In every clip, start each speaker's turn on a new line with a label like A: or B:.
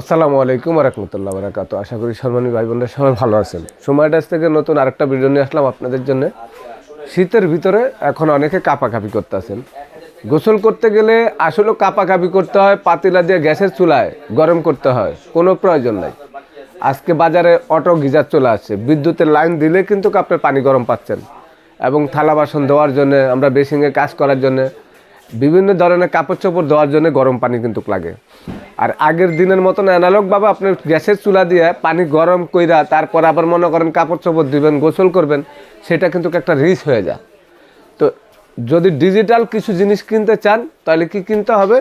A: আসসালামু আলাইকুম রহমতুল্লাহ বারাকাত আশা করি সম্মানী ভাই বোনরা সবাই ভালো আছেন। সময় ডাস থেকে নতুন আরেকটা ভিডিও নিয়ে আসলাম আপনাদের জন্য। শীতের ভিতরে এখন অনেকে কাপাকাপি করতে আছেন। গোসল করতে গেলে আসলে কাপাকাপি করতে হয়, পাতিলা দিয়ে গ্যাসের চুলায় গরম করতে হয়, কোনো প্রয়োজন নাই। আজকে বাজারে অটো গিজার চলে আসছে। বিদ্যুতের লাইন দিলে কিন্তু আপনার পানি গরম পাচ্ছেন। এবং থালা বাসন ধোয়ার জন্য, আমরা বেসিংয়ে কাজ করার জন্য, বিভিন্ন ধরনের কাপড় চোপড় ধোয়ার জন্য গরম পানি কিন্তু লাগে। আর আগের দিনের মতন অ্যানালগভাবে আপনি গ্যাসের চুলা দিয়ে পানি গরম কইরা তারপর আবার মনে করেন কাপড় চোপড় দিবেন গোসল করবেন, সেটা কিন্তু একটা রিস্ক হয়ে যায়। তো যদি ডিজিটাল কিছু জিনিস কিনতে চান, তাহলে কি কিনতে হবে?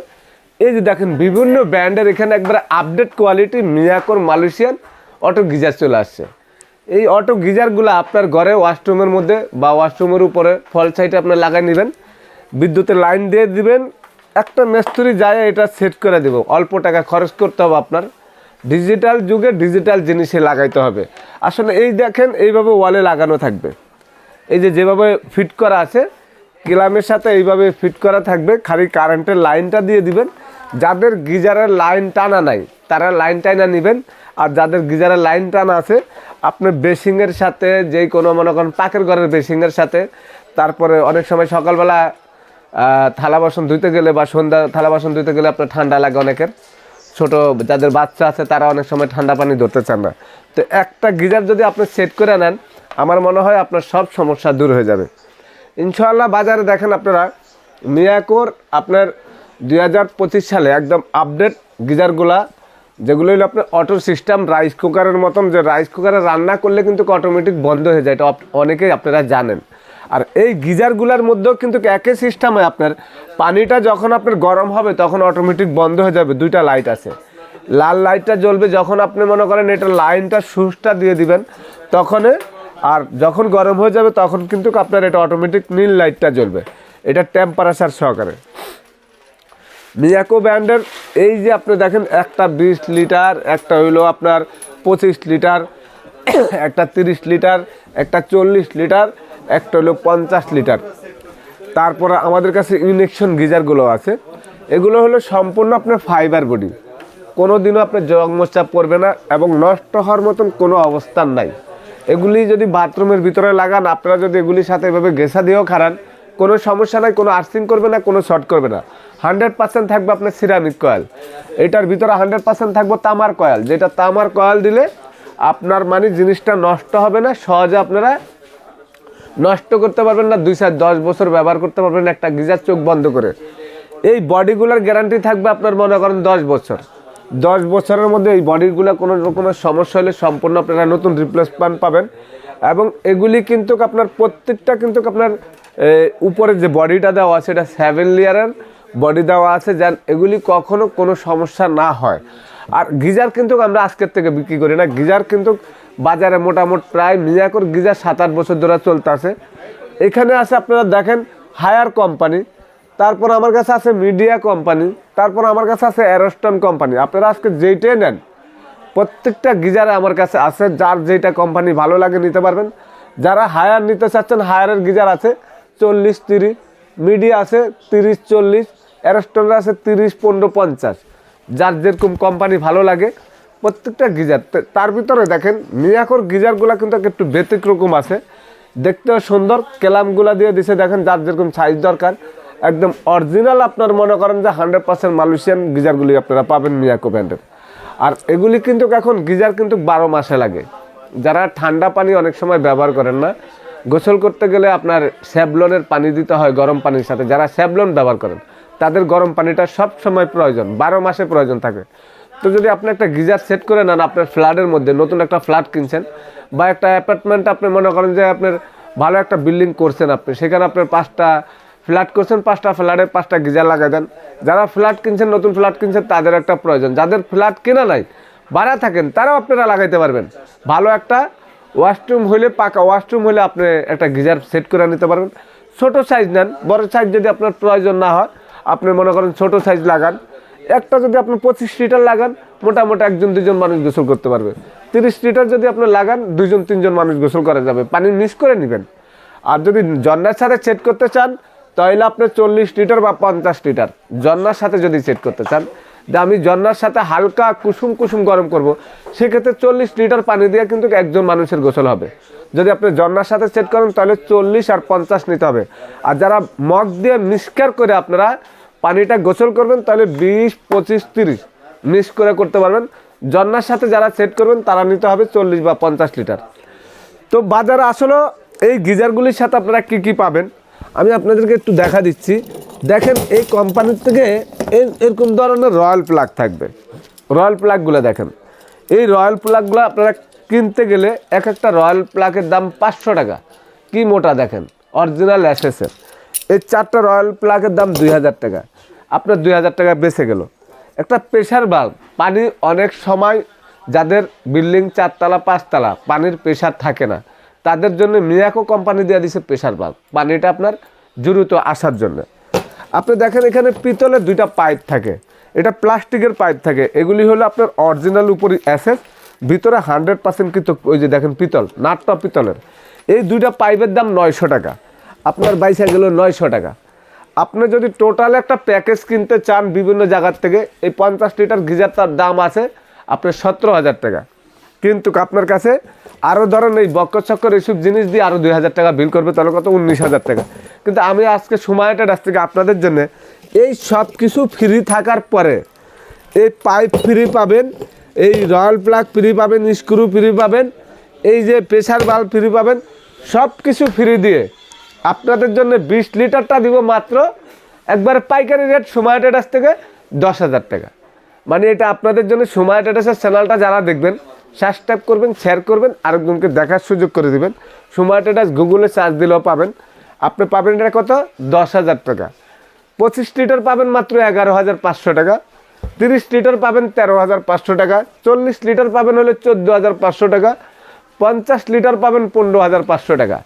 A: এই যে দেখেন, বিভিন্ন ব্র্যান্ডের এখানে একবারে আপডেট কোয়ালিটি মিয়াকোর মালয়েশিয়ান অটো গিজার চলে আসছে। এই অটো গিজারগুলো আপনার ঘরে ওয়াশরুমের মধ্যে বা ওয়াশরুমের উপরে ফল সাইডে আপনি লাগাই নেবেন, বিদ্যুতের লাইন দিয়ে দিবেন একটা মিস্ত্রি যায়, এটা সেট করে দেব। অল্প টাকা খরচ করতে হবে আপনার। ডিজিটাল যুগে ডিজিটাল জিনিসে লাগাইতে হবে। আসলে এই দেখেন, এইভাবে ওয়ালে লাগানো থাকবে। এই যে যেভাবে ফিট করা আছে কিলামের সাথে এইভাবে ফিট করা থাকবে। খালি কারেন্টের লাইনটা দিয়ে দিবেন। যাদের গিজারের লাইন টানা নাই, তারা লাইন টানা নেবেন। আর যাদের গিজারের লাইন টানা আছে আপনার বেসিংয়ের সাথে, যেই কোনো মনে করেন পাকের ঘরের বেসিংয়ের সাথে, তারপরে অনেক সময় সকালবেলা থালা বাসন ধুইতে গেলে বা সন্ধ্যা থালা বাসন ধুইতে গেলে আপনার ঠান্ডা লাগে অনেকের। ছোট যাদের বাচ্চা আছে তারা অনেক সময় ঠান্ডা পানি ধরতে চান না। তো একটা গিজার যদি আপনি সেট করে নেন, আমার মনে হয় আপনার সব সমস্যা দূর হয়ে যাবে। ইনশাআল্লাহ বাজারে দেখেন আপনারা, মিয়াকোর আপনার দুই হাজার পঁচিশ সালে একদম আপডেট গিজারগুলা, যেগুলো হলো আপনার অটো সিস্টেম রাইস কুকারের মতন, যে রাইস কুকারে রান্না করলে কিন্তু অটোমেটিক বন্ধ হয়ে যায়, এটা অনেকেই আপনারা জানেন। আর এই গিজারগুলোর মধ্যেও কিন্তু একই সিস্টেমে আপনার পানিটা যখন আপনার গরম হবে, তখন অটোমেটিক বন্ধ হয়ে যাবে, দুইটা লাইট আছে। লাল লাইটটা জ্বলবে, যখন আপনি মনে করেন এটা লাইনটা সুইচটা দিয়ে দিবেন, তখন আর যখন গরম হয়ে যাবে, তখন কিন্তু আপনার এটা অটোমেটিক নীল লাইটটা জ্বলবে। এটা টেম্পারেচার সহকারে। মিয়াকো ব্র্যান্ডের এই যে আপনি দেখেন, একটা বিশ লিটার, একটা হইল আপনার পঁচিশ লিটার, একটা তিরিশ লিটার, একটা চল্লিশ লিটার একটা হলো পঞ্চাশ লিটার। তারপরে আমাদের কাছে ইনেকশন গিজারগুলো আছে। এগুলো হলো সম্পূর্ণ আপনার ফাইবার বডি। কোনো দিনও আপনার জংমচাপ করবে না এবং নষ্ট হওয়ার মতন কোনো অবস্থান নাই। এগুলি যদি বাথরুমের ভিতরে লাগান, আপনারা যদি এগুলির সাথে এভাবে গেসা দিয়েও খারান কোনো সমস্যা নাই, কোনো আর্থিং করবে না, কোনো শর্ট করবে না। হান্ড্রেড পার্সেন্ট থাকবে আপনার সিরামিক কয়েল। এটার ভিতরে হান্ড্রেড পার্সেন্ট থাকবে তামার কয়েল। যেটা তামার কয়েল দিলে আপনার মানে জিনিসটা নষ্ট হবে না, সহজে আপনারা নষ্ট করতে পারবেন না, দুই চার দশ বছর ব্যবহার করতে পারবেন একটা গিজার চোখ বন্ধ করে। এই বডিগুলোর গ্যারান্টি থাকবে আপনার মনে করেন দশ বছর। দশ বছরের মধ্যে এই বডিগুলো কোনো রকমের সমস্যা হলে সম্পূর্ণ আপনারা নতুন রিপ্লেসমেন্ট পাবেন। এবং এগুলি কিন্তু আপনার প্রত্যেকটা কিন্তু আপনার উপরে যে বডিটা দেওয়া আছে, এটা সেভেন লেয়ারের বডি দেওয়া আছে যার এগুলি কখনো কোনো সমস্যা না হয়। আর গিজার কিন্তু আমরা আজকের থেকে বিক্রি করি না। গিজার কিন্তু বাজারে মোটামুটি প্রায় মিয়াকর গিজার সাত আট বছর ধরে চলতেছে। এখানে আছে আপনারা দেখেন হায়ার কোম্পানি, তারপর আমার কাছে আছে মিডিয়া কোম্পানি, তারপর আমার কাছে আছে অ্যারোস্টন কোম্পানি। আপনারা আজকে যেইটাই নেন, প্রত্যেকটা গিজারে আমার কাছে আছে, যার যেটা কোম্পানি ভালো লাগে নিতে পারবেন। যারা হায়ার নিতে চাচ্ছেন, হায়ারের গিজার আছে চল্লিশ তিরিশ, মিডিয়া আছে তিরিশ চল্লিশ, অ্যারোস্টনের আছে তিরিশ পনেরো পঞ্চাশ। যার যেরকম কোম্পানি ভালো লাগে প্রত্যেকটা গিজার। তার ভিতরে দেখেন মিয়াকোর গিজারগুলো কিন্তু একটু ব্যতিক্রকম আছে। দেখতেও সুন্দর, কেলামগুলা দিয়ে দিছে, দেখেন, যার যেরকম সাইজ দরকার। একদম অরিজিনাল আপনার মনে করেন যে হান্ড্রেড পার্সেন্ট মালয়েশিয়ান গিজারগুলি আপনারা পাবেন মিয়াকো ব্র্যান্ডের। আর এগুলি কিন্তু এখন গিজার কিন্তু বারো মাসে লাগে। যারা ঠান্ডা পানি অনেক সময় ব্যবহার করেন না, গোসল করতে গেলে আপনার স্যাবলনের পানি দিতে হয় গরম পানির সাথে। যারা স্যাবলন ব্যবহার করেন, তাদের গরম পানিটা সব সময় প্রয়োজন, বারো মাসে প্রয়োজন থাকে। তো যদি আপনি একটা গিজার সেট করে নেন আপনার ফ্ল্যাটের মধ্যে, নতুন একটা ফ্ল্যাট কিনছেন, বা একটা অ্যাপার্টমেন্ট আপনি মনে করেন যে আপনার ভালো একটা বিল্ডিং করছেন আপনি, সেখানে আপনার পাঁচটা ফ্ল্যাট করছেন, পাঁচটা ফ্ল্যাটে পাঁচটা গিজার লাগাই দেন। যারা ফ্ল্যাট কিনছেন, নতুন ফ্ল্যাট কিনছেন, তাদের একটা প্রয়োজন। যাদের ফ্ল্যাট কেনা নাই, ভাড়া থাকেন, তারাও আপনারা লাগাইতে পারবেন। ভালো একটা ওয়াশরুম হলে পাকা ওয়াশরুম হলে আপনি একটা গিজার সেট করে নিতে পারবেন। ছোট সাইজ নেন, বড় সাইজ যদি আপনার প্রয়োজন না হয়, আপনি মনে করেন ছোট সাইজ লাগান। একটা যদি আপনি পঁচিশ লিটার লাগান, মোটামুটি একজন দুজন মানুষ গোসল করতে পারবে। তিরিশ লিটার যদি আপনি লাগান দুজন তিনজন মানুষ গোসল করা যাবে। পানি মিক্স করে নেবেন। আর যদি জন্নার সাথে সেট করতে চান, তাহলে আপনি চল্লিশ লিটার বা পঞ্চাশ লিটার জন্নার সাথে যদি সেট করতে চান যে আমি জন্নার সাথে হালকা কুসুম কুসুম গরম করব। সেক্ষেত্রে চল্লিশ লিটার পানি দিয়ে কিন্তু একজন মানুষের গোসল হবে। যদি আপনি জন্নার সাথে সেট করেন, তাহলে চল্লিশ আর পঞ্চাশ নিতে হবে। আর যারা মগ দিয়ে মিক্সকার করে আপনারা পানিটা গোসল করবেন, তাহলে বিশ, পঁচিশ, তিরিশ মিক্স করে করতে পারবেন। জন্নার সাথে যারা সেট করবেন, তারা নিতে হবে চল্লিশ বা পঞ্চাশ লিটার। তো বাজারে আসলে এই গিজারগুলির সাথে আপনারা কি কি পাবেন? আমি আপনাদেরকে একটু দেখা দিচ্ছি। দেখেন, এই কোম্পানির থেকে এরকম ধরনের রয়্যাল প্লাগ থাকবে। রয়্যাল প্লাগগুলো দেখেন। এই রয়্যাল প্লাগগুলো আপনারা কিনতে গেলে এক একটা রয়্যাল প্লাগের দাম পাঁচশো টাকা। কি মোটা দেখেন? অরিজিনাল অ্যাসেসের এই চারটা রয়্যাল প্লাগের দাম দুই হাজার টাকা। আপনার দুই হাজার টাকা বেঁচে গেল। একটা প্রেশার বাল্ব, পানি অনেক সময় যাদের বিল্ডিং চারতলা, পাঁচতলা, পানির প্রেশার থাকে না, তাদের জন্য মিয়াকো কোম্পানি দেওয়া দিছে প্রেশার বাল্ব। পানিটা আপনার দ্রুত আসার জন্য। আপনি দেখেন এখানে পিতলের দুইটা পাইপ থাকে। এটা প্লাস্টিকের পাইপ থাকে। এগুলি হলো আপনার অরিজিনাল উপরই অ্যাসেস ভিতরে হান্ড্রেড পার্সেন্ট কিন্তু ওই যে দেখেন পিতল, নাটটা পিতলের। এই দুইটা পাইপের দাম নয়শো টাকা। আপনার বাইসা গেল নয়শো টাকা। আপনি যদি টোটাল একটা প্যাকেজ কিনতে চান বিভিন্ন জায়গার থেকে, এই পঞ্চাশ লিটার গিজারটার দাম আছে আপনার সতেরো হাজার টাকা। কিন্তু আপনার কাছে আরও ধরেন এই বক্কর চক্কর এইসব জিনিস দিয়ে আরও দুই হাজার টাকা বিল করবে, তাহলে কত? উনিশ হাজার টাকা। কিন্তু আমি আজকে সময়টা কাছ থেকে আপনাদের জন্য, এই সব কিছু ফ্রি থাকার পরে এই পাইপ ফ্রি পাবেন, এই রয়্যাল প্লাগ ফ্রি পাবেন স্ক্রু ফ্রি পাবেন, এই যে প্রেশার বাল্ব ফ্রি পাবেন সব কিছু ফ্রি দিয়ে আপনাদের জন্য বিশ লিটারটা দিব মাত্র। একবারে পাইকারি রেট সময় টেটাস থেকে দশ হাজার টাকা। মানে এটা আপনাদের জন্য সময় টেটাসের চ্যানেলটা যারা দেখবেন সাবস্ক্রাইব করবেন শেয়ার করবেন, আরেকজনকে দেখার সুযোগ করে দিবেন। সময় টেটাস গুগলে চার্জ দিলেও পাবেন। আপনি পাবেন এটা কত? দশ হাজার টাকা। পঁচিশ লিটার পাবেন মাত্র এগারো হাজার পাঁচশো টাকা। তিরিশ লিটার পাবেন তেরো হাজার পাঁচশো টাকা। চল্লিশ লিটার পাবেন হলে চোদ্দ হাজার পাঁচশো টাকা। পঞ্চাশ লিটার পাবেন পনেরো হাজার পাঁচশো টাকা।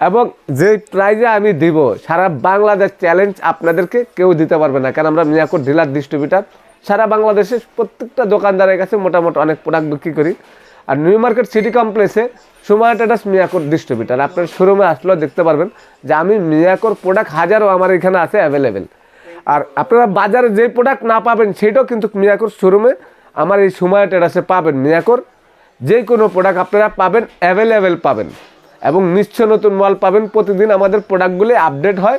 A: এবং যে প্রাইজে আমি দিব, সারা বাংলাদেশ চ্যালেঞ্জ আপনাদেরকে কেউ দিতে পারবে না। কারণ আমরা মিয়াকোর ডিলার ডিস্ট্রিবিউটার সারা বাংলাদেশের প্রত্যেকটা দোকানদারের কাছে মোটামুটি অনেক প্রোডাক্ট বিক্রি করি। আর নিউ মার্কেট সিটি কমপ্লেক্সে সময় টাটাস মিয়াকোর ডিস্ট্রিবিউটার আপনার শোরুমে আসলেও দেখতে পারবেন যে আমি মিয়াকোর প্রোডাক্ট হাজারও আমার এখানে আছে অ্যাভেলেবেল আর আপনারা বাজারে যে প্রোডাক্ট না পাবেন, সেটাও কিন্তু মিয়াকোর শোরুমে আমার এই সময় টেরাসে পাবেন। মিয়াকোর যে কোনো প্রোডাক্ট আপনারা পাবেন অ্যাভেলেবেল পাবেন। এবং নিশ্চ নতুন মাল পাবেন। প্রতিদিন আমাদের প্রোডাক্টগুলি আপডেট হয়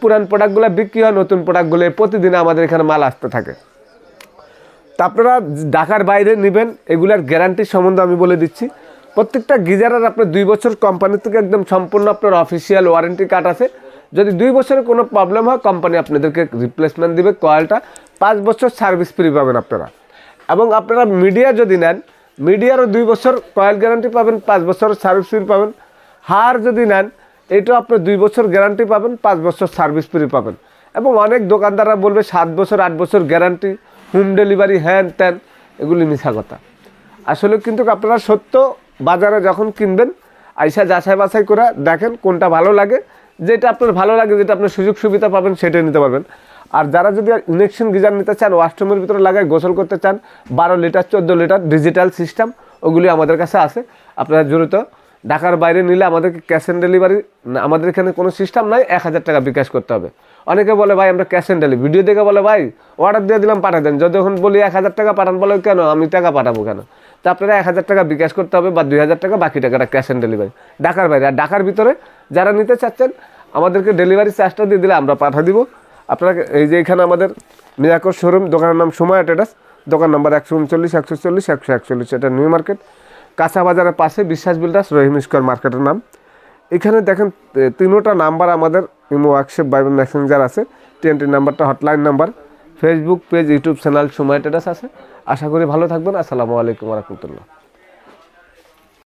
A: পুরান প্রোডাক্টগুলো বিক্রি হয়, নতুন প্রোডাক্টগুলো প্রতিদিন আমাদের এখানে মাল আসতে থাকে। তা আপনারা ঢাকার বাইরে নেবেন, এগুলার গ্যারান্টি সম্বন্ধে আমি বলে দিচ্ছি। প্রত্যেকটা গিজারের আপনার দুই বছর কোম্পানি থেকে একদম সম্পূর্ণ আপনার অফিসিয়াল ওয়ারেন্টি কার্ড আছে। যদি দুই বছরের কোনো প্রবলেম হয় কোম্পানি আপনাদেরকে রিপ্লেসমেন্ট দিবে কয়েলটা পাঁচ বছর সার্ভিস ফ্রি পাবেন আপনারা। এবং আপনারা মিডিয়া যদি নেন মিডিয়ারও দুই বছর কয়েল গ্যারান্টি পাবেন, পাঁচ বছর সার্ভিস ফ্রি পাবেন। হার যদি নেন এটাও আপনি দুই বছর গ্যারান্টি পাবেন, পাঁচ বছর সার্ভিস ফ্রি পাবেন। এবং অনেক দোকানদাররা বলবে, সাত বছর, আট বছর গ্যারান্টি হোম ডেলিভারি হ্যান ত্যান এগুলি মিশা কথা। আসলে কিন্তু আপনারা সত্য, বাজারে যখন কিনবেন, আইসা যাচাই বাছাই করে দেখেন কোনটা ভালো লাগে। যেটা আপনার ভালো লাগে, যেটা আপনার সুযোগ সুবিধা পাবেন, সেটাই নিতে পারবেন। আর যারা যদি ইলেকশন গিজার নিতে চান ওয়াশরুমের ভিতরে লাগায়, গোসল করতে চান, বারো লিটার, চোদ্দ লিটার ডিজিটাল সিস্টেম ওগুলি আমাদের কাছে আছে। আপনারা জড়িত ঢাকার বাইরে নিলে আমাদেরকে ক্যাশ অন ডেলিভারি আমাদের এখানে কোনো সিস্টেম নাই, এক হাজার টাকা বিকাশ করতে হবে। অনেকে বলে, ভাই, আমরা ক্যাশ অন ডেলিভারি ভিডিও দেখে বলে, ভাই অর্ডার দিয়ে দিলাম পাঠা দেন। যখন বলি, এক হাজার টাকা পাঠান, বলে, কেন? আমি টাকা পাঠাবো কেন? তা আপনারা এক হাজার টাকা বিকাশ করতে হবে বা দুই হাজার টাকা, বাকি টাকাটা ক্যাশ অন ডেলিভারি ঢাকার বাইরে, আর ঢাকার ভিতরে যারা নিতে চাচ্ছেন, আমাদেরকে ডেলিভারি চার্জটা দিয়ে দিলে আমরা পাঠা দিব। আপনারা এই যে এখানে আমাদের মিয়াকর শোরুম দোকানের নাম সময় অ্যাটেডাস দোকান নাম্বার একশো উনচল্লিশ, একশো চল্লিশ, একশো একচল্লিশ, এটা নিউ মার্কেট। কাঁচা বাজারের পাশে বিশ্বাস বিল্ডার্স রহিম স্কোয়ার মার্কেটের নাম। এখানে দেখেন তিনোটা নাম্বার আমাদের ইমো ওয়ার্কশপ বা মেসেঞ্জার আছে। টিএনটি নাম্বারটা hotline number. Facebook page YouTube channel সময় টেটাস আছে। আশা করি ভালো থাকবেন। আসসালামু আলাইকুম রহমতুল্লাহ।